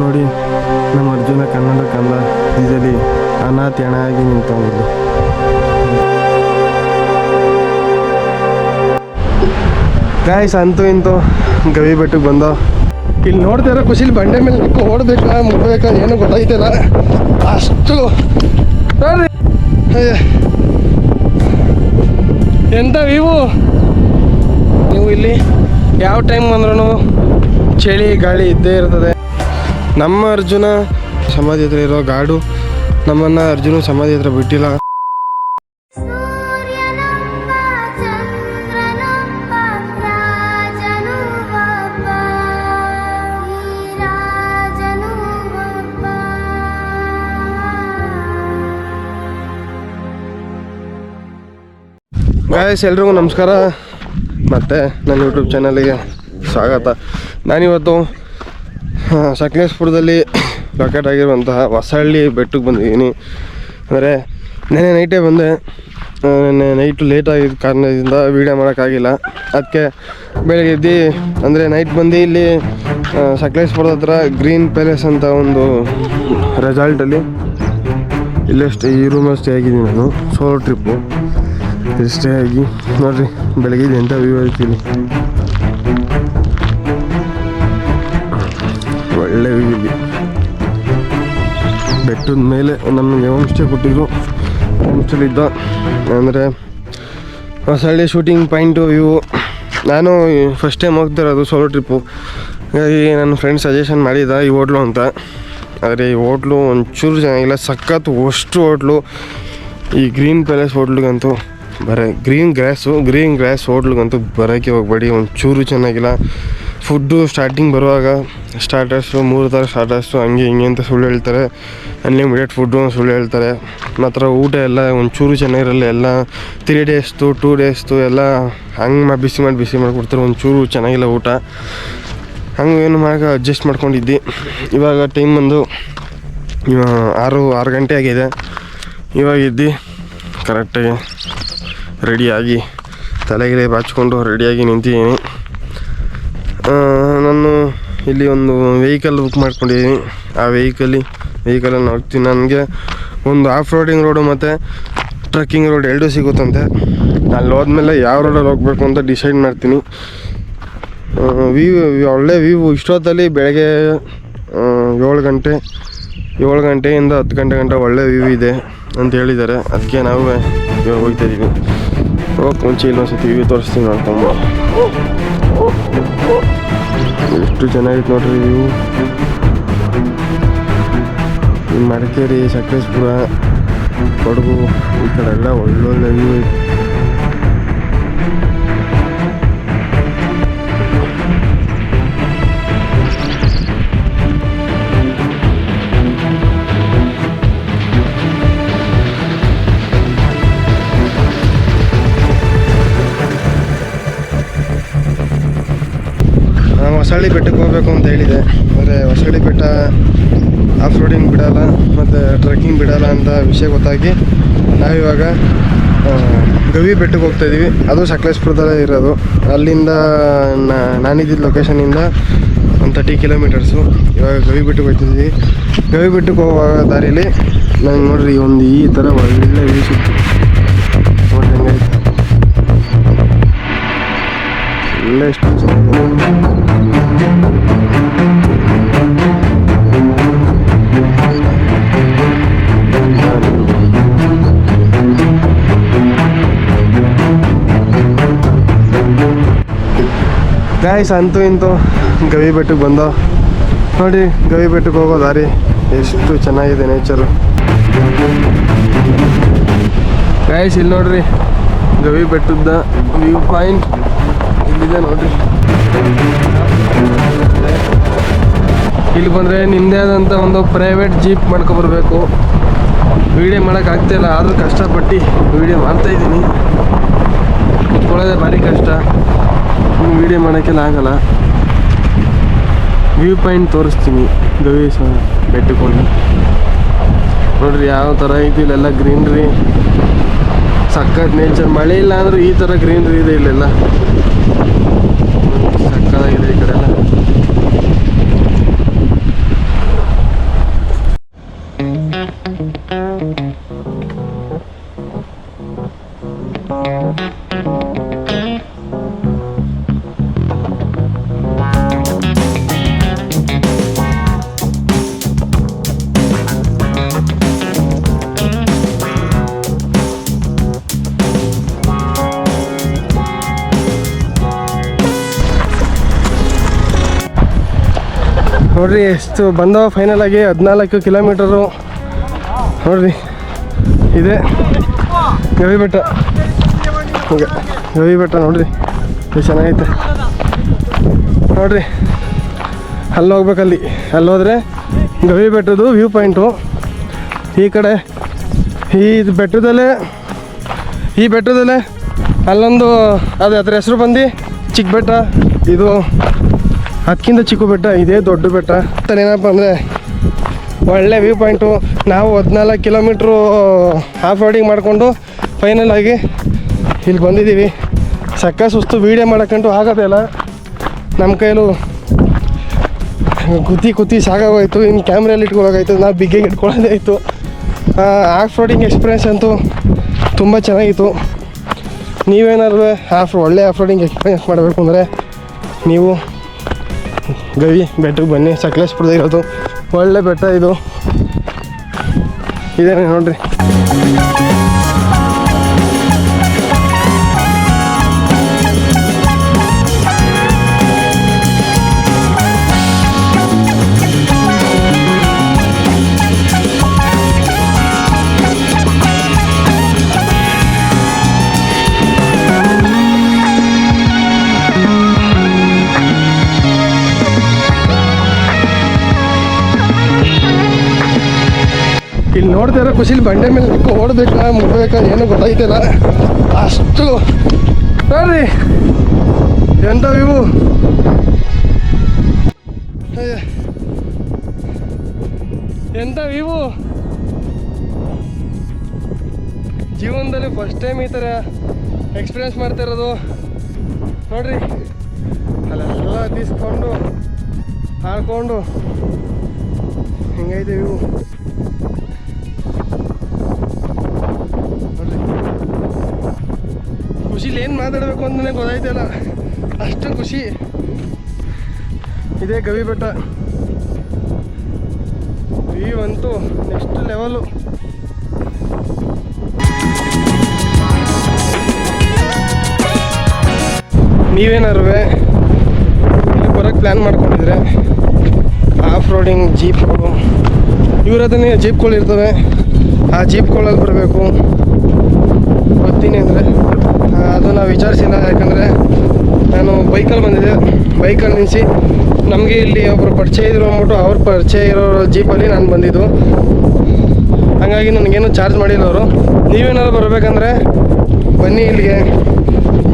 ನೋಡಿ, ನಮ್ಮ ಅರ್ಜುನ ಕನ್ನಡ ಕಂದ ಇದರಲ್ಲಿ ಅನಾಥ ಆಗಿ ನಿಂತವರು ಗಾಯ್ಸ್ ಅಂತೂ ಇಂತು ಗವಿ ಬೆಟ್ಟಕ್ಕೆ ಬಂದ. ಇಲ್ಲಿ ನೋಡ್ತಾ ಇರೋ ಖುಷಿಲಿ ಬಂಡೆ ಮೇಲೆ ಓಡಬೇಕಾ, ಮುಟ್ಬೇಕಾ, ಏನು ಗೊತ್ತಾಯ್ತಿಲ್ಲ ಅಷ್ಟು ಎಂಥ ವ್ಯೂ ನೀವು ಇಲ್ಲಿ ಯಾವ ಟೈಮ್ ಬಂದ್ರೂ ಚಳಿ ಗಾಳಿ ಇದ್ದೇ ಇರ್ತದೆ. ನಮ್ಮ ಅರ್ಜುನ ಸಮಾಧಿ ಹತ್ರ ಇರೋ ಗಾಡು ನಮ್ಮನ್ನ ಅರ್ಜುನ ಸಮಾಧಿ ಹತ್ರ ಬಿಟ್ಟಿಲ್ಲ. ಗಾಯಸ್ ಎಲ್ರಿಗೂ ನಮಸ್ಕಾರ. ಮತ್ತೆ ನನ್ನ ಯೂಟ್ಯೂಬ್ ಚಾನಲಿಗೆ ಸ್ವಾಗತ. ನಾನಿವತ್ತು ಸಕಲೇಶ್ಪುರದಲ್ಲಿ ಲೊಕೇಟ್ ಆಗಿರುವಂತಹ ಹೊಸಹಳ್ಳಿ ಬೆಟ್ಟಕ್ಕೆ ಬಂದಿದ್ದೀನಿ. ಅಂದರೆ ನೆನೆ ನೈಟೇ ಬಂದೆ. ನೆನೆ ನೈಟು ಲೇಟ್ ಆಗಿದ್ದ ಕಾರಣದಿಂದ ವೀಡಿಯೋ ಮಾಡೋಕ್ಕಾಗಿಲ್ಲ. ಅದಕ್ಕೆ ಬೆಳಗ್ಗೆ ಎದ್ದು, ಅಂದರೆ ನೈಟ್ ಬಂದು ಇಲ್ಲಿ ಸಕಲೇಶ್ಪುರದ ಹತ್ರ ಗ್ರೀನ್ ಪ್ಯಾಲೇಸ್ ಅಂತ ಒಂದು ರೆಸಾರ್ಟಲ್ಲಿ ಇಲ್ಲೇ ಸ್ಟೇ ಈ ರೂಮಲ್ಲಿ ಸ್ಟೇ ಆಗಿದ್ದೀನಿ ನಾನು. ಸೋಲೋ ಟ್ರಿಪ್ಪು ಸ್ಟೇ ಆಗಿ. ನೋಡಿರಿ, ಬೆಳಗ್ಗೆ ಎಂಥ ವ್ಯೂ ಒಳ್ಳೆ ಬೆಟ್ಟದ ಮೇಲೆ ನಮಗೆ ಹೋಮ್ ಸ್ಟೇ ಕೊಟ್ಟಿದ್ರು. ಹೋಮ್ ಸ್ಟೇಲಿದ್ದ ಅಂದರೆ ಸಳ್ಳೆ ಶೂಟಿಂಗ್ ಪಾಯಿಂಟು ಇವು ನಾನು ಫಸ್ಟ್ ಟೈಮ್ ಹೋಗ್ತಿರೋದು ಸೋಲೋ ಟ್ರಿಪ್ಪು ಹಾಗಾಗಿ ನನ್ನ ಫ್ರೆಂಡ್ ಸಜೆಷನ್ ಮಾಡಿದ್ದ ಈ ಹೋಟ್ಲು ಅಂತ. ಆದರೆ ಈ ಹೋಟ್ಲು ಒಂಚೂರು ಚೆನ್ನಾಗಿಲ್ಲ, ಸಖತ್ ಅಷ್ಟು ಹೋಟ್ಲು. ಈ ಗ್ರೀನ್ ಪ್ಯಾಲೇಸ್ ಹೋಟ್ಲಿಗಂತೂ ಬರ ಗ್ರೀನ್ ಗ್ರಾಸು ಗ್ರೀನ್ ಗ್ರಾಸ್ ಹೋಟ್ಲಿಗಂತೂ ಬರೋಕ್ಕೆ ಹೋಗಬೇಡಿ, ಒಂಚೂರು ಚೆನ್ನಾಗಿಲ್ಲ. ಫುಡ್ಡು ಸ್ಟಾರ್ಟಿಂಗ್ ಬರುವಾಗ ಸ್ಟಾರ್ಟರ್ಸು ಮೂರು ಥರ ಸ್ಟಾರ್ಟರ್ಸು ಹಂಗೆ ಹಿಂಗೆ ಅಂತ ಸುಳ್ಳು ಹೇಳ್ತಾರೆ. ಅನ್ಲಿಮಿಟೆಡ್ ಫುಡ್ಡು ಸುಳ್ಳು ಹೇಳ್ತಾರೆ. ಮಾತ್ರ ಊಟ ಎಲ್ಲ ಒಂಚೂರು ಚೆನ್ನಾಗಿರಲ್ಲ, ಎಲ್ಲ ತ್ರೀ ಡೇಸ್ದು ಟೂ ಡೇಸ್ದು ಎಲ್ಲ ಹಂಗೆ ಮಾಡಿ ಬಿಸಿ ಮಾಡಿ, ಬಿಸಿ ಮಾಡಿಕೊಡ್ತಾರೆ ಒಂಚೂರು ಚೆನ್ನಾಗಿಲ್ಲ ಊಟ. ಹಂಗೆ ಏನು ಮಾಡಕ್ಕೆ ಅಡ್ಜಸ್ಟ್ ಮಾಡ್ಕೊಂಡಿದ್ದೆ. ಇವಾಗ ಟೈಮ್ ಬಂದು ಆರು ಆರು ಗಂಟೆ ಆಗಿದೆ. ಇವಾಗ ಇದ್ದು ಕರೆಕ್ಟಾಗಿ ರೆಡಿಯಾಗಿ ತಲೆಗಿಲೆ ಬಾಚಿಕೊಂಡು ರೆಡಿಯಾಗಿ ನಿಂತಿದ್ದೀನಿ. ನಾನು ಇಲ್ಲಿ ಒಂದು ವೆಹಿಕಲ್ ಬುಕ್ ಮಾಡ್ಕೊಂಡಿದ್ದೀನಿ ಆ ವೆಹಿಕಲಿ ವೆಹಿಕಲನ್ನು ಹೋಗ್ತೀನಿ ನನಗೆ ಒಂದು ಆಫ್ ರೋಡಿಂಗ್ ರೋಡು ಮತ್ತು ಟ್ರಕ್ಕಿಂಗ್ ರೋಡ್ ಎರಡೂ ಸಿಗುತ್ತಂತೆ. ಅಲ್ಲಿ ಹೋದ್ಮೇಲೆ ಯಾವ ರೋಡಲ್ಲಿ ಹೋಗಬೇಕು ಅಂತ ಡಿಸೈಡ್ ಮಾಡ್ತೀನಿ. ವ್ಯೂ ಒಳ್ಳೆ ವ್ಯೂ ಇಷ್ಟೊತ್ತಲ್ಲಿ ಬೆಳಗ್ಗೆ ಏಳು ಗಂಟೆ ಏಳು ಗಂಟೆಯಿಂದ ಹತ್ತು ಗಂಟೆ ಗಂಟೆ ಒಳ್ಳೆ ವ್ಯೂ ಇದೆ ಅಂತ ಹೇಳಿದ್ದಾರೆ. ಅದಕ್ಕೆ ನಾವು ಹೋಗ್ತಾ ಇದ್ದೀವಿ ಹೋಗಿ ಮುಂಚೆ ಇಲ್ಲೊಂದ್ಸತಿ ವ್ಯೂ ತೋರಿಸ್ತೀನಿ ನೋಡ್ಕೊಂಬ ಎಷ್ಟು ಚೆನ್ನಾಗಿತ್ತು ನೋಡ್ರಿ ವ್ಯೂ ಮಡಿಕೇರಿ ಸಕಲೇಶ್ಪುರ ಕೊಡಗು ಈ ಕಡೆ ಎಲ್ಲ ಒಳ್ಳೊಳ್ಳೆ ವ್ಯೂ ಹೊಸಳ್ಳಿ ಬೆಟ್ಟಕ್ಕೆ ಹೋಗ್ಬೇಕು ಅಂತ ಹೇಳಿದೆ. ಅಂದರೆ ಹೊಸಳ್ಳಿ ಬೆಟ್ಟ ಆಫ್ ರೋಡಿಂಗ್ ಬಿಡಲ್ಲ, ಮತ್ತು ಟ್ರೆಕ್ಕಿಂಗ್ ಬಿಡಲ್ಲ ಅಂತ ವಿಷಯ ಗೊತ್ತಾಗಿ ನಾವಿವಾಗ ಗವಿ ಬೆಟ್ಟಕ್ಕೆ ಹೋಗ್ತಾ ಇದ್ದೀವಿ ಅದು ಸಕಲೇಶ್ಪುರದಲ್ಲೇ ಇರೋದು. ಅಲ್ಲಿಂದ ನಾನಿದ್ದಿದ್ದ ಲೊಕೇಶನಿಂದ ಒಂದು ತರ್ಟಿ ಕಿಲೋಮೀಟರ್ಸು ಇವಾಗ ಗವಿ ಬೆಟ್ಟಕ್ಕೆ ಹೋಗ್ತಿದ್ವಿ. ಗವಿ ಬೆಟ್ಟಕ್ಕೆ ಹೋಗುವಾಗ ದಾರಿಯಲ್ಲಿ ನಂಗೆ ನೋಡ್ರಿ ಒಂದು ಈ ಥರ ಒಳ್ಳೆ ವ್ಯೂ ಗಾಯ್ಸ್ ಅಂತೂ ಇಂತೂ ಗವಿ ಬೆಟ್ಟಕ್ಕೆ ಬಂದ. ನೋಡಿ, ಗವಿ ಬೆಟ್ಟಕ್ಕೆ ಹೋಗೋ ದಾರಿ. ಎಷ್ಟು ಚೆನ್ನಾಗಿದೆ ನೇಚರು ಗಾಯ್ಸ್ ಇಲ್ಲಿ ನೋಡ್ರಿ ಗವಿ ಬೆಟ್ಟದ ವ್ಯೂ ಪಾಯಿಂಟ್ ಇಲ್ಲಿದೆ ನೋಡ್ರಿ. ಇಲ್ಲಿ ಬಂದರೆ ನಿಮ್ಮದೇ ಆದಂಥ ಒಂದು ಪ್ರೈವೇಟ್ ಜೀಪ್ ಮಾಡ್ಕೊಬರ್ಬೇಕು ವೀಡಿಯೋ ಮಾಡೋಕೆ ಆಗ್ತಾಯಿಲ್ಲ ಆದರೂ ಕಷ್ಟಪಟ್ಟು ವೀಡಿಯೋ ಮಾಡ್ತಾ ಇದ್ದೀನಿ. ಕುತ್ಕೊಳ್ಳೋದೇ ಭಾರಿ ಕಷ್ಟ. ವೀಡಿಯೋ ಮಾಡೋಕ್ಕೆಲ್ಲ ಆಗಲ್ಲ. ವ್ಯೂ ಪಾಯಿಂಟ್ ತೋರಿಸ್ತೀನಿ ಗವಿ ಬೆಟ್ಟಕ್ಕೆ ನೋಡ್ರಿ ಯಾವ ಥರ ಐತಿ ಇಲ್ಲೆಲ್ಲ ಗ್ರೀನ್ರಿ ಸಕ್ಕತ್ ನೇಚರ್ ಮಳೆ ಇಲ್ಲ ಅಂದರೂ ಈ ಥರ ಗ್ರೀನ್ರಿ ಇದೆ ಇಲ್ಲೆಲ್ಲ. ನೋಡ್ರಿ ಎಷ್ಟು ಬಂದವ ಫೈನಲ್ ಆಗಿ ಹದಿನಾಲ್ಕು ಕಿಲೋಮೀಟರು ನೋಡ್ರಿ, ಇದೆ. ಗವಿ ಬೆಟ್ಟ. ಈಗ ಗವಿ ಬೆಟ್ಟ ನೋಡ್ರಿ, ಇದು ಚೆನ್ನಾಗೈತೆ. ನೋಡ್ರಿ, ಅಲ್ಲಿ ಹೋಗ್ಬೇಕಲ್ಲಿ ಅಲ್ಲಿ. ಹೋದ್ರೆ ಗವಿ ಬೆಟ್ಟದ್ದು ವ್ಯೂ ಪಾಯಿಂಟು ಈ ಕಡೆ, ಈ ಬೆಟ್ಟದಲ್ಲೇ ಈ ಬೆಟ್ಟದಲ್ಲೇ ಅಲ್ಲೊಂದು, ಅದು ಅದ್ರ ಹೆಸರು ಬಂದು ಚಿಕ್ಕ ಬೆಟ್ಟ ಇದು ಅದಕ್ಕಿಂತ ಚಿಕ್ಕ ಬೆಟ್ಟ, ಇದೇ ದೊಡ್ಡ ಬೆಟ್ಟ. ಏನಪ್ಪ ಅಂದರೆ ಒಳ್ಳೆ ವ್ಯೂ ಪಾಯಿಂಟು ನಾವು ಹದಿನಾಲ್ಕು ಕಿಲೋಮೀಟ್ರು ಆಫ್ ರೋಡಿಂಗ್ ಮಾಡಿಕೊಂಡು ಫೈನಲ್ ಆಗಿ ಇಲ್ಲಿ ಬಂದಿದ್ದೀವಿ. ಸಕ್ಕ ಸುಸ್ತು ವೀಡಿಯೋ ಮಾಡೋಕ್ಕಂಟು ಆಗೋದೇ ಇಲ್ಲ. ನಮ್ಮ ಕೈಲೂ ಕುತಿ ಕುತಿ ಸಾಕಾಗೋಯ್ತು. ಇನ್ನು ಕ್ಯಾಮ್ರಲ್ಲಿ ಇಟ್ಕೊಳ್ಳೋಕಾಯ್ತು ನಾವು ಬಿಗ್ಗೆ ಇಟ್ಕೊಳ್ಳೋದೇ ಇತ್ತು. ಆಫ್ ರೋಡಿಂಗ್ ಎಕ್ಸ್ಪೀರಿಯನ್ಸ್ ಅಂತೂ ತುಂಬ ಚೆನ್ನಾಗಿತ್ತು. ನೀವೇನಾದ್ರು ಆಫ್ ಒಳ್ಳೆ ಆಫ್ ರೋಡಿಂಗ್ ಎಕ್ಸ್ಪೀರಿಯನ್ಸ್ ಮಾಡಬೇಕು ಅಂದರೆ ನೀವು ಗವಿ ಬೆಟ್ಟಕ್ಕೆ ಬನ್ನಿ. ಸಕ್ಲೇಶ್ಪುರದಾಗಿರೋದು ಒಳ್ಳೆ ಬೆಟ್ಟ ಇದು. ಇದೇನೆ ನೋಡ್ರಿ. ಇರೋ ಖುಷಿಲಿ ಬಂಡೆ ಮೇಲೆ ನಿಂತ್ಕೊ ಓಡಬೇಕಾ ಮುಡ್ಬೇಕಾ ಏನು ಗೊತ್ತಾಯ್ತಿಲ್ಲ. ಅಷ್ಟು. ನೋಡ್ರಿ, ಎಂತ ಇವು. ಎಂತ ಇವು? ಜೀವನದಲ್ಲಿ ಫಸ್ಟ್ ಟೈಮ್ ಈ ಥರ ಎಕ್ಸ್ಪೀರಿಯನ್ಸ್ ಮಾಡ್ತಾ ಇರೋದು. ನೋಡ್ರಿ, ಅಲ್ಲೆಲ್ಲ ತೀಸ್ಕೊಂಡು ಹಾಡ್ಕೊಂಡು ಹಿಂಗೈತೆ ಇವು? ಮಾತಾಡಬೇಕು ಅಂತ ನನಗೆ ಗೊತ್ತಾಯ್ತಿಲ್ಲ ಅಷ್ಟು ಖುಷಿ. ಇದೇ ಗವಿ ಬೆಟ್ಟ. ವ್ಯೂ ಅಂತೂ ನೆಕ್ಸ್ಟ್ ಲೆವೆಲ್ಲು ನೀವೇನಾರು ಇಲ್ಲಿ ಬರೋಕ್ಕೆ ಪ್ಲ್ಯಾನ್ ಮಾಡ್ಕೊಂಡಿದ್ರೆ ಆಫ್ ರೋಡಿಂಗ್ ಜೀಪ್ಗಳು ಇವ್ರ ಅದನ್ನೇ ಜೀಪ್ಗಳು ಇರ್ತವೆ. ಆ ಜೀಪ್ಗಳಲ್ಲಿ ಬರಬೇಕು. ಗೊತ್ತೀನಿ ಅಂದರೆ. ಅದು ನಾವು ವಿಚಾರಿಸಿಲ್ಲ, ಯಾಕಂದರೆ ನಾನು ಬೈಕಲ್ಲಿ ಬಂದಿದ್ದೆ. ಬೈಕಲ್ಲಿ ನಿಲ್ಲಿಸಿ ನಮಗೆ ಇಲ್ಲಿ ಒಬ್ಬರು ಪರಿಚಯ ಇದ್ರು ಅಂದ್ಬಿಟ್ಟು ಅವ್ರ ಪರಿಚಯ ಇರೋ ಜೀಪಲ್ಲಿ ನಾನು ಬಂದಿದ್ದು. ಹಾಗಾಗಿ ನನಗೇನು ಚಾರ್ಜ್ ಮಾಡಿಲ್ಲ ಅವರು. ನೀವೇನಾದ್ರು ಬರಬೇಕಂದ್ರೆ ಬನ್ನಿ ಇಲ್ಲಿಗೆ.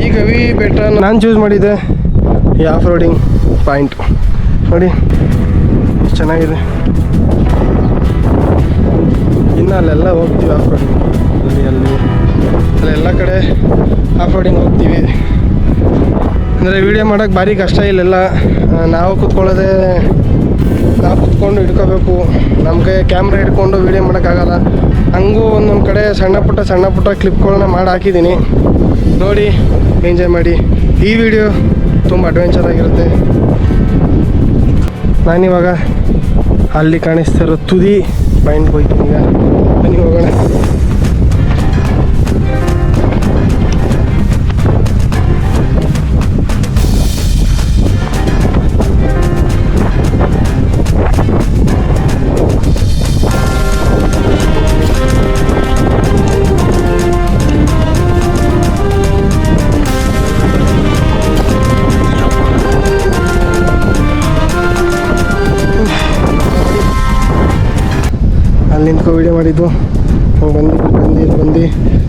ಈ ಗವಿ ಬೆಟ್ಟ ನಾನು ಚೂಸ್ ಮಾಡಿದ್ದೆ. ಈ ಆಫ್ ರೋಡಿಂಗ್ ಪಾಯಿಂಟ್ ನೋಡಿ, ಚೆನ್ನಾಗಿದೆ. ಇನ್ನು ಅಲ್ಲೆಲ್ಲ ಹೋಗ್ತೀವಿ ಆಫ್ ರೋಡಿಂಗ್ ಅಲ್ಲಿ ಅಲ್ಲಿ. ಅಲ್ಲೆಲ್ಲ ಕಡೆ ಆಫ್ ಹೋಗ್ತೀವಿ. ಅಂದರೆ ವೀಡಿಯೋ ಮಾಡೋಕ್ಕೆ ಭಾರಿ ಕಷ್ಟ ಇಲ್ಲೆಲ್ಲ. ನಾವು ಕೂತ್ಕೊಳ್ಳೋದೇ, ನಾವು ಕೂತ್ಕೊಂಡು ಹಿಡ್ಕೋಬೇಕು. ನಮ್ಮ ಕೈ ಕ್ಯಾಮ್ರಾ ಹಿಡ್ಕೊಂಡು ವೀಡಿಯೋ ಮಾಡೋಕ್ಕಾಗಲ್ಲ. ಹಂಗೂ ಒಂದೊಂದು ಕಡೆ ಸಣ್ಣ ಪುಟ್ಟ ಸಣ್ಣ ಪುಟ್ಟ ಕ್ಲಿಪ್ಗಳನ್ನ ಮಾಡಿ ಹಾಕಿದ್ದೀನಿ. ನೋಡಿ ಎಂಜಾಯ್ ಮಾಡಿ. ಈ ವಿಡಿಯೋ ತುಂಬ ಅಡ್ವೆಂಚರ್ ಆಗಿರುತ್ತೆ. ನಾನಿವಾಗ ಅಲ್ಲಿ ಕಾಣಿಸ್ತಿರೋ ತುದಿ ಪಾಯಿಂಟ್ ಹೋಗ್ತೀನಿ ಈಗ ಬನ್ನಿ ಹೋಗೋಣ. ಅಲ್ಲಿ ನಿಂತ್ಕೊ ವೀಡಿಯೋ ಮಾಡಿದ್ದು. ಹಂಗೆ ಬಂದು ಬಂದು ಬಂದು.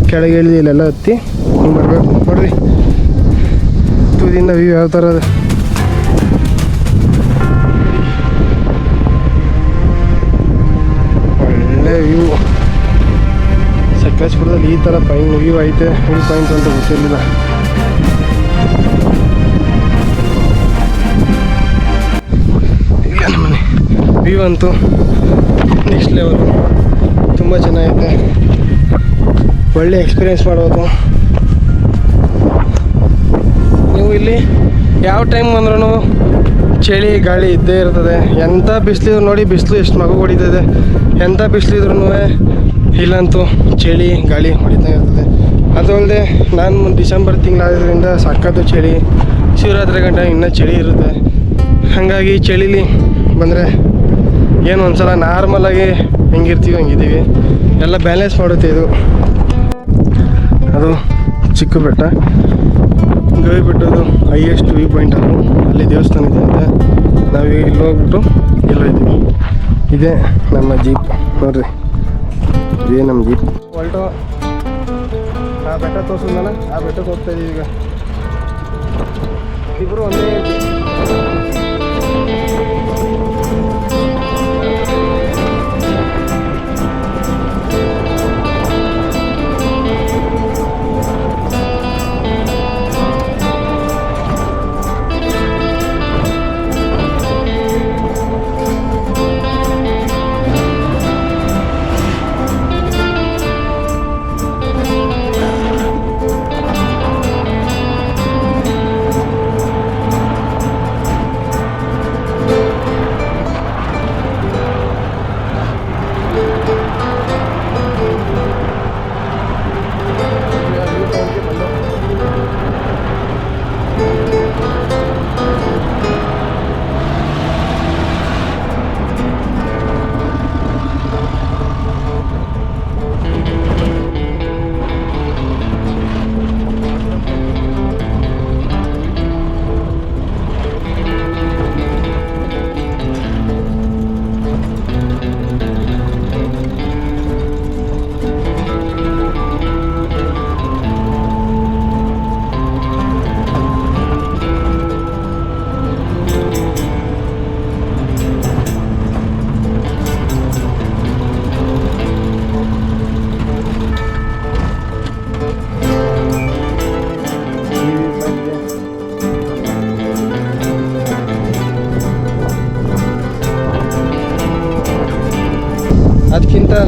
ಕೆಳಗೆ ಇಳಿದು ಇಲ್ಲೆಲ್ಲ ಹತ್ತಿ ಹಿಂಗೆ ಬರಬೇಕು ನೋಡ್ರಿ. ತುದಿಯಿಂದ ವ್ಯೂ ಯಾವ ಥರ ಅದು. ಒಳ್ಳೆ ವ್ಯೂ ಸಕಲೇಶ್ಪುರದಲ್ಲಿ ಈ ಥರ ಪೈನ್ ವ್ಯೂ ಐತೆ. ವ್ಯೂ ಪಾಯಿಂಟ್ ಅಂತ ಗೊತ್ತಿರಲಿಲ್ಲ. ಇಲ್ಲ ನಮ್ಮನೆ. ವ್ಯೂ ಅಂತೂ ನೆಕ್ಸ್ಟ್ ಲೆವೆಲ್ ತುಂಬ ಚೆನ್ನಾಗಿದೆ. ಒಳ್ಳೆ ಎಕ್ಸ್ಪೀರಿಯೆನ್ಸ್ ಮಾಡ್ಬೋದು ನೀವು ಇಲ್ಲಿ ಯಾವ ಟೈಮ್ ಬಂದ್ರೂ ಚಳಿ, ಗಾಳಿ ಇದ್ದೇ ಇರ್ತದೆ. ಎಂಥ ಬಿಸಿಲಿದ್ರು ನೋಡಿ ಬಿಸಿಲು ಎಷ್ಟು ಮಗು ಹೊಡಿತದೆ. ಎಂಥ ಬಿಸಿಲಿದ್ರು ಇಲ್ಲಂತೂ ಚಳಿ, ಗಾಳಿ ಹೊಡಿತಾ ಇರ್ತದೆ. ಅದು ಅಲ್ಲದೆ ನಾನು ಡಿಸೆಂಬರ್ ತಿಂಗಳಾದ್ರಿಂದ ಸಖತ್ತು ಚಳಿ. ಶಿವರಾತ್ರಿ ಗಂಟ ಇನ್ನೂ ಚಳಿ ಇರುತ್ತೆ. ಹಾಗಾಗಿ ಚಳಿಲಿ ಬಂದರೆ ಏನು ಒಂದ್ಸಲ ನಾರ್ಮಲಾಗಿ ಹೆಂಗಿರ್ತೀವಿ ಹಂಗಿದ್ದೀವಿ. ಎಲ್ಲ ಬ್ಯಾಲೆನ್ಸ್ ಮಾಡುತ್ತೆ ಇದು. ಅದು ಚಿಕ್ಕ ಬೆಟ್ಟ. ಗವಿ ಬೆಟ್ಟದು ಹೈಯೆಸ್ಟ್ ವ್ಯೂ ಪಾಯಿಂಟ್ ಅದು. ಅಲ್ಲಿ ದೇವಸ್ಥಾನ ಇದೆ ಅಂತ ನಾವು ಇಲ್ಲಿ ಹೋಗ್ಬಿಟ್ಟು ಇಲ್ಲಿದ್ದೀವಿ ಇದೇ ನಮ್ಮ ಜೀಪ್ ನೋಡ್ರಿ. ಇದೇ ನಮ್ಮ ಜೀಪ್ ಹೊಲ್ಟು. ಆ ಬೆಟ್ಟ ತೋರಿಸಿದ್ನಲ್ಲ, ಆ ಬೆಟ್ಟಕ್ಕೆ ಹೋಗ್ತಾ ಇದ್ದೀವಿ ಈಗ. ಇಬ್ಬರು ಒಂದೇ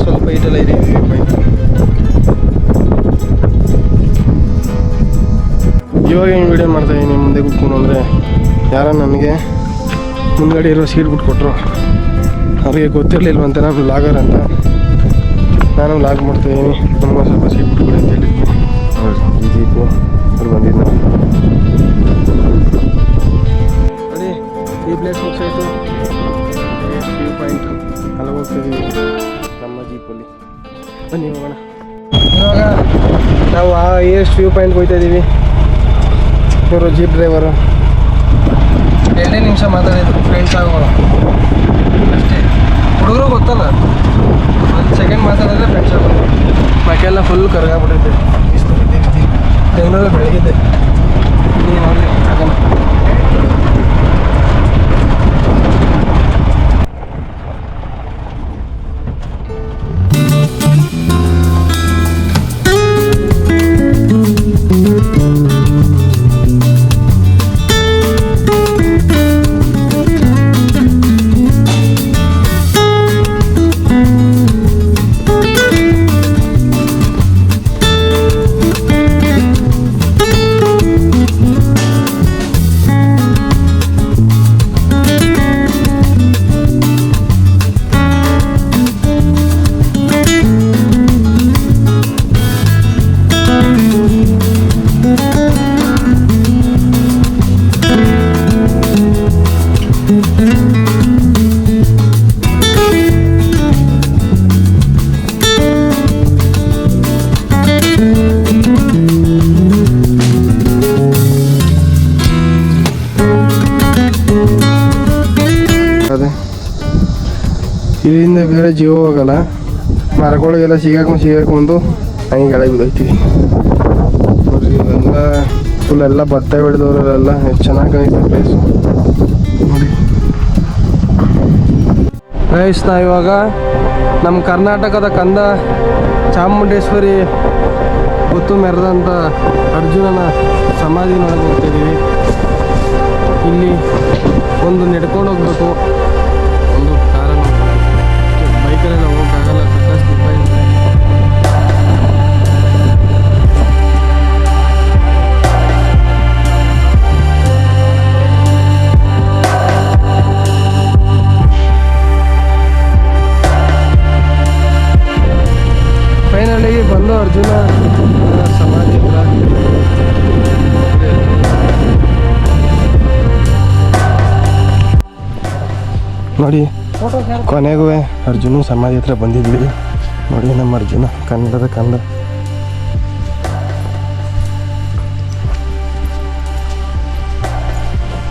ಸ್ವಲ್ಪ ಇದೆಲ್ಲ ಇದೆ. ಇವಾಗ ಏನು ವೀಡಿಯೋ ಮಾಡ್ತಾ ಇದ್ದೀನಿ ಮುಂದೆ ಕೂತ್ಕೊಂಡು ಅಂದರೆ ಯಾರೋ ನನಗೆ ಮುಂದ್ಗಡೆ ಇರೋ ಸೀಟ್ ಬಿಟ್ಕೊಟ್ರು ಅವ್ರಿಗೆ ಗೊತ್ತಿರಲಿಲ್ವಂತೆ, ನಾನು ಲಾಗರ್ ಅಂತ. ನಾನು ಲಾಗ್ ಮಾಡ್ತಾಯಿದ್ದೀನಿ ನಮಗೂ ಸ್ವಲ್ಪ ಸೀಟ್ ಬಿಟ್ಕೊಡಿ ಅಂತ ಹೇಳಿದ್ವಿ. ಅವ್ರು ಬಂದಿದ್ದು ನಾವು ಎಷ್ಟು ವ್ಯೂ ಪಾಯಿಂಟ್ ಹೋಗ್ತಾ ಇದ್ದೀವಿ ಇವರು ಜೀಪ್ ಡ್ರೈವರು ಎರಡೇ ನಿಮಿಷ ಮಾತಾಡಿದ್ರು ಫ್ರೆಂಡ್ಸ್ ಆಗೋಣ ಅಷ್ಟೇ. ಹುಡುಗರು ಗೊತ್ತಲ್ಲ? ಒಂದು ಸೆಕೆಂಡ್ ಮಾತಾಡಿದ್ರೆ ಫ್ರೆಂಡ್ಸ್ ಆಗೋದು ಮೈಕೆಲ್ಲ ಫುಲ್ ಕರಗಾಗ್ಬಿಟ್ಟಿದ್ದೆ ಬೆಂಗಳೂರಲ್ಲಿ ಬೆಳಗಿದ್ದೆ. ನೀವು ನೋಡಿ ಹೋಗಲ್ಲ. ಮರಗಳಿಗೆಲ್ಲ ಸಿಗಾಕೊಂಡು ಸಿಗಾಕೊಂಡು ಹಂಗೆ ಕೆಳಗೆ ಬಿದ್ದೋಯ್ತೀವಿ ಫುಲ್ ಎಲ್ಲ ಭತ್ತ ಬೆಳೆದವರೆಲ್ಲ ಎಷ್ಟು ಚೆನ್ನಾಗಿ ಪ್ಲೇಸ್ ನೋಡಿ. ಗೈಸ್ ನಾವು ಇವಾಗ ನಮ್ಮ ಕರ್ನಾಟಕದ ಕಂದ ಚಾಮುಂಡೇಶ್ವರಿ ಗೊತ್ತು ಮೆರೆದಂಥ ಅರ್ಜುನನ ಸಮಾಧಿ ನೋಡೋಕೆ ಹೋಗ್ತಿದ್ದೀವಿ ಇಲ್ಲಿ ಒಂದು ನಡ್ಕೊಂಡು ಹೋಗ್ಬೇಕು. ಕೊನೆಗೂ ಅರ್ಜುನ ಸಮಾಧಿ ಹತ್ರ ಬಂದಿದ್ವಿ. ನೋಡಿ ನಮ್ಮ ಅರ್ಜುನ, ಕನ್ನಡದ ಕಂದ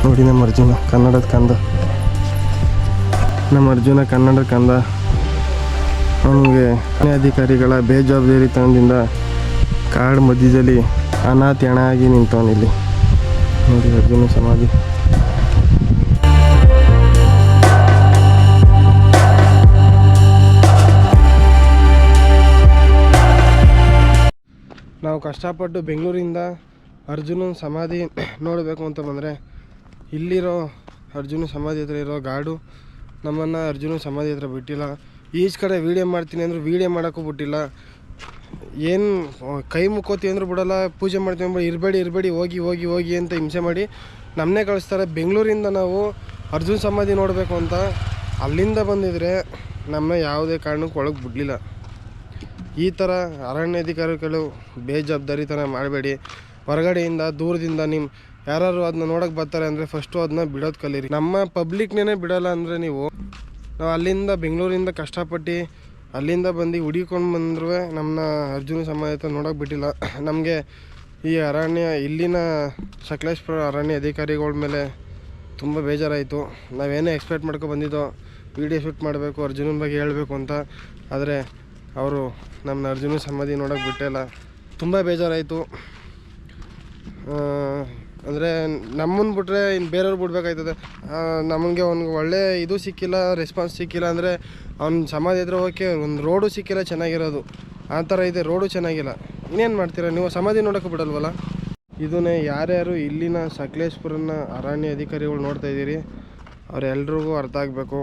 ನೋಡಿ ನಮ್ಮ ಅರ್ಜುನ, ಕನ್ನಡದ ಕಂದ. ನಮ್ಮ ಅರ್ಜುನ ಕನ್ನಡದ ಕಂದ. ಅವನಿಗೆ ಅಧಿಕಾರಿಗಳ ಬೇಜವಾಬ್ದಾರಿತನದಿಂದ ಕಾಡು ಮಧ್ಯದಲ್ಲಿ ಅನಾಥ ಹೆಣ ಆಗಿ ನಿಂತವನಿಲ್ಲಿ. ನೋಡಿ ಅರ್ಜುನ ಸಮಾಧಿ. ನಾವು ಕಷ್ಟಪಟ್ಟು ಬೆಂಗಳೂರಿಂದ ಅರ್ಜುನನ ಸಮಾಧಿ ನೋಡಬೇಕು ಅಂತ ಬಂದರೆ, ಇಲ್ಲಿರೋ ಅರ್ಜುನ ಸಮಾಧಿ ಹತ್ರ ಇರೋ ಗಾಡು, ನಮ್ಮನ್ನು ಅರ್ಜುನ ಸಮಾಧಿ ಹತ್ರ ಬಿಟ್ಟಿಲ್ಲ. ಈಚ್ ಕಡೆ ವೀಡಿಯೋ ಮಾಡ್ತೀನಿ ಅಂದರೂ ವೀಡಿಯೋ ಮಾಡೋಕ್ಕೂ ಬಿಟ್ಟಿಲ್ಲ. ಏನು ಕೈ ಮುಕ್ಕೋತೀವಿ ಅಂದರೂ ಬಿಡಲ್ಲ, ಪೂಜೆ ಮಾಡ್ತೀವಿ ಅಂದ್ರೆ ಇರಬೇಡಿ ಇರಬೇಡಿ, ಹೋಗಿ ಹೋಗಿ ಹೋಗಿ ಅಂತ ಹಿಂಸೆ ಮಾಡಿ ನಮ್ಮನ್ನೇ ಕಳಿಸ್ತಾರೆ. ಬೆಂಗಳೂರಿಂದ ನಾವು ಅರ್ಜುನ್ ಸಮಾಧಿ ನೋಡಬೇಕು ಅಂತ ಅಲ್ಲಿಂದ ಬಂದಿದ್ರೆ ನಮ್ಮ ಯಾವುದೇ ಕಾರಣಕ್ಕೂ ಒಳಗೆ ಬಿಡಲಿಲ್ಲ. ಈ ಥರ ಅರಣ್ಯ ಅಧಿಕಾರಿಗಳು ಬೇಜವಾಬ್ದಾರಿತನ ಮಾಡಬೇಡಿ. ಹೊರಗಡೆಯಿಂದ, ದೂರದಿಂದ ನಿಮ್ಮ ಯಾರು ಅದನ್ನ ನೋಡೋಕೆ ಬರ್ತಾರೆ ಅಂದರೆ ಫಸ್ಟು ಅದನ್ನ ಬಿಡೋದು ಕಲೀರಿ. ನಮ್ಮ ಪಬ್ಲಿಕ್ನೇ ಬಿಡೋಲ್ಲ ಅಂದರೆ ನೀವು ನಾವು ಅಲ್ಲಿಂದ ಬೆಂಗಳೂರಿಂದ ಕಷ್ಟಪಟ್ಟು ಅಲ್ಲಿಂದ ಬಂದು ಹುಡಿಕೊಂಡು ಬಂದ್ರೂ ನಮ್ಮನ್ನ ಅರ್ಜುನ ಸಮಾಜ ನೋಡೋಕೆ ಬಿಟ್ಟಿಲ್ಲ. ನಮಗೆ ಈ ಅರಣ್ಯ, ಇಲ್ಲಿನ ಸಕಲೇಶ್ಪುರ ಅರಣ್ಯ ಅಧಿಕಾರಿಗಳ ಮೇಲೆ ತುಂಬ ಬೇಜಾರಾಯಿತು. ನಾವೇನೇ ಎಕ್ಸ್ಪೆಕ್ಟ್ ಮಾಡ್ಕೊ ಬಂದಿದ್ದೋ ವಿಡಿಯೋ ಶೂಟ್ ಮಾಡಬೇಕು, ಅರ್ಜುನನ ಬಗ್ಗೆ ಹೇಳಬೇಕು ಅಂತ. ಆದರೆ ಅವರು ನಮ್ಮ ಅರ್ಜುನ ಸಮಾಧಿ ನೋಡೋಕೆ ಬಿಟ್ಟಿಲ್ಲ ತುಂಬ ಬೇಜಾರಾಯಿತು. ಅಂದರೆ ನಮ್ಮನ್ನು ಬಿಟ್ಟರೆ ಇನ್ನು ಬೇರೆಯವ್ರು ಬಿಡ್ಬೇಕಾಯ್ತದೆ. ನಮಗೆ ಅವ್ನಿಗೆ ಒಳ್ಳೆ ಇದು ಸಿಕ್ಕಿಲ್ಲ ರೆಸ್ಪಾನ್ಸ್ ಸಿಕ್ಕಿಲ್ಲ ಅಂದರೆ ಅವ್ನ ಸಮಾಧಿ ಹತ್ರ ಓಕೆ ಒಂದು ರೋಡು ಸಿಕ್ಕಿಲ್ಲ, ಚೆನ್ನಾಗಿರೋದು. ಆ ಥರ ಇದೆ ರೋಡು ಚೆನ್ನಾಗಿಲ್ಲ. ಇನ್ನೇನು ಮಾಡ್ತೀರಾ? ನೀವು ಸಮಾಧಿ ನೋಡೋಕೆ ಬಿಡಲ್ವಲ್ಲ? ಇದನ್ನೇ ಯಾರ್ಯಾರು ಇಲ್ಲಿನ ಸಕಲೇಶ್ಪುರನ ಅರಣ್ಯ ಅಧಿಕಾರಿಗಳು ನೋಡ್ತಾ ಇದ್ದೀರಿ ಅವರೆಲ್ಲರಿಗೂ ಅರ್ಥ ಆಗಬೇಕು.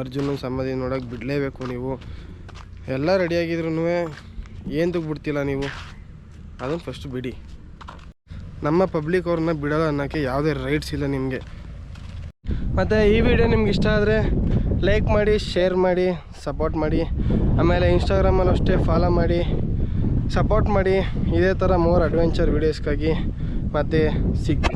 ಅರ್ಜುನ ಸಮಾಧಿ ನೋಡೋಕೆ ಬಿಡಲೇಬೇಕು ನೀವು. ಎಲ್ಲ ರೆಡಿಯಾಗಿದ್ರೂ ಏನು ಬಿಡ್ತಿಲ್ಲ ನೀವು? ಅದನ್ನು ಫಸ್ಟ್ ಬಿಡಿ. ನಮ್ಮ ಪಬ್ಲಿಕ್ ಅವ್ರನ್ನ ಬಿಡೋಲ್ಲ ಅನ್ನೋಕ್ಕೆ ಯಾವುದೇ ರೈಟ್ಸ್ ಇಲ್ಲ ನಿಮಗೆ. ಮತ್ತು ಈ ವಿಡಿಯೋ ನಿಮ್ಗೆ ಇಷ್ಟ ಆದರೆ ಲೈಕ್ ಮಾಡಿ ಶೇರ್ ಮಾಡಿ ಸಪೋರ್ಟ್ ಮಾಡಿ. ಆಮೇಲೆ ಇನ್ಸ್ಟಾಗ್ರಾಮಲ್ಲಿ ಅಷ್ಟೇ ಫಾಲೋ ಮಾಡಿ. ಸಪೋರ್ಟ್ ಮಾಡಿ. ಇದೇ ಥರ ಮೋರ್ ಅಡ್ವೆಂಚರ್ ವೀಡಿಯೋಸ್ಗಾಗಿ ಮತ್ತು ಸಿಗ್